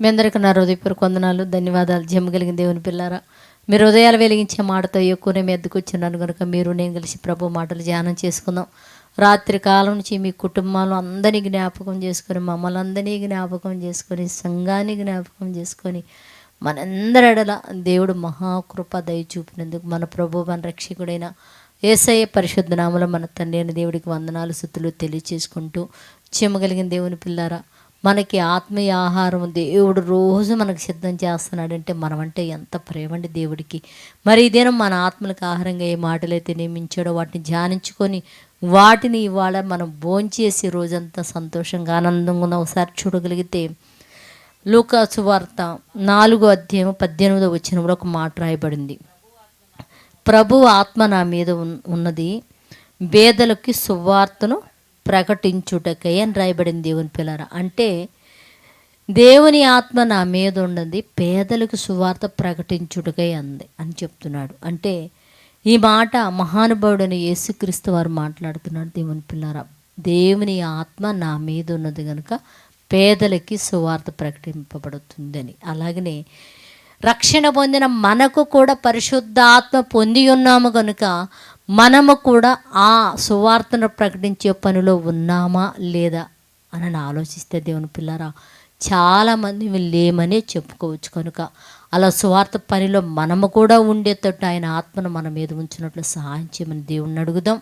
మీ అందరికీ నా హృదయపూర్వక వందనాలు ధన్యవాదాలు. జమ్మగలిగిన దేవుని పిల్లారా మీరు హృదయాలు వెలిగించే మాటతో ఎక్కువనే మీ ఎద్దుకు వచ్చినాను కనుక మీరు నేను కలిసి ప్రభు మాటలు ధ్యానం చేసుకుందాం. రాత్రి కాలం నుంచి మీ కుటుంబాలు అందరినీ జ్ఞాపకం చేసుకొని మమ్మల్ని అందరినీ జ్ఞాపకం చేసుకొని సంఘాన్ని జ్ఞాపకం చేసుకొని మనందరడల దేవుడు మహాకృప దయ చూపినందుకు మన ప్రభు మన రక్షకుడైన ఏసయ్య పరిశుద్ధ నామలో మన తండ్రి అయిన దేవుడికి వందనాలు సుతులు తెలియచేసుకుంటూ చెమ్మగలిగిన దేవుని పిల్లారా మనకి ఆత్మీయ ఆహారం దేవుడు రోజు మనకు సిద్ధం చేస్తున్నాడంటే మనమంటే ఎంత ప్రేమండి దేవుడికి. మరి ఇదేనా మన ఆత్మలకు ఆహారంగా ఏ మాటలైతే నియమించాడో వాటిని ధ్యానించుకొని వాటిని ఇవాళ మనం భోంచేసి రోజంతా సంతోషంగా ఆనందంగా ఒకసారి చూడగలిగితే లూకాసు వార్త నాలుగో అధ్యాయం పద్దెనిమిదో వచ్చిన ఒక మాట రాయబడింది. ప్రభు ఆత్మ నా మీద ఉన్- ఉన్నది. బేదలకి సువార్తను ప్రకటించుటకై అని రాయబడింది దేవుని పిల్లర. అంటే దేవుని ఆత్మ నా మీద ఉన్నది పేదలకు సువార్త ప్రకటించుటకై అంది అని చెప్తున్నాడు. అంటే ఈ మాట మహానుభావుడైన యేసుక్రీస్తు వారు మాట్లాడుతున్నాడు దేవుని పిల్లారా. దేవుని ఆత్మ నా మీద ఉన్నది కనుక పేదలకి సువార్త ప్రకటింపబడుతుందని. అలాగనే రక్షణ పొందిన మనకు కూడా పరిశుద్ధాత్మ పొంది ఉన్నాము కనుక మనము కూడా ఆ సువార్తను ప్రకటించే పనిలో ఉన్నామా లేదా అని ఆలోచిస్తే దేవుని పిల్లరా చాలామంది లేమనే చెప్పుకోవచ్చు కనుక. అలా సువార్త పనిలో మనము కూడా ఉండేటట్టు ఆయన ఆత్మను మన మీద ఉంచినట్లు సహాయం చేయమని దేవుణ్ణి అడుగుదాం.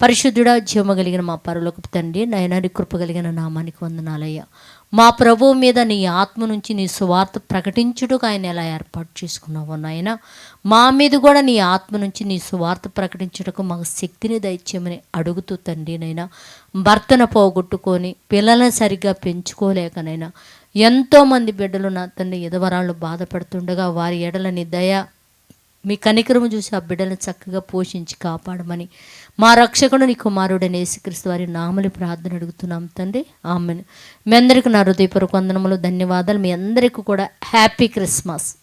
పరిశుద్ధుడా జీవమ కలిగిన మా పరులకు తండ్రి నయనాని కృప కలిగిన నామానికి వందనాలయ్యా. మా ప్రభువు మీద నీ ఆత్మ నుంచి నీ సువార్త ప్రకటించుటకు ఆయన ఎలా ఏర్పాటు చేసుకున్నావో నాయన. మా మీద కూడా నీ ఆత్మ నుంచి నీ సువార్త ప్రకటించుటకు మాకు శక్తిని దయచేయమని అడుగుతూ తండ్రి నైనా భర్తను పోగొట్టుకొని పిల్లలను సరిగ్గా పెంచుకోలేకనైనా ఎంతోమంది బిడ్డలు నా తండ్రి ఎదవరాళ్ళు బాధపడుతుండగా వారి ఎడలని దయ మీ కనికరము చూసి ఆ బిడ్డలను చక్కగా పోషించి కాపాడమని మా రక్షకుడు నీ కుమారుడని యేసుక్రీస్తు వారి నామలి ప్రార్థన అడుగుతున్నాం తండ్రి. ఆమెను. మీ అందరికీ నా హృదయపూర్వక వందనములు ధన్యవాదాలు. మీ అందరికీ కూడా హ్యాపీ క్రిస్మస్.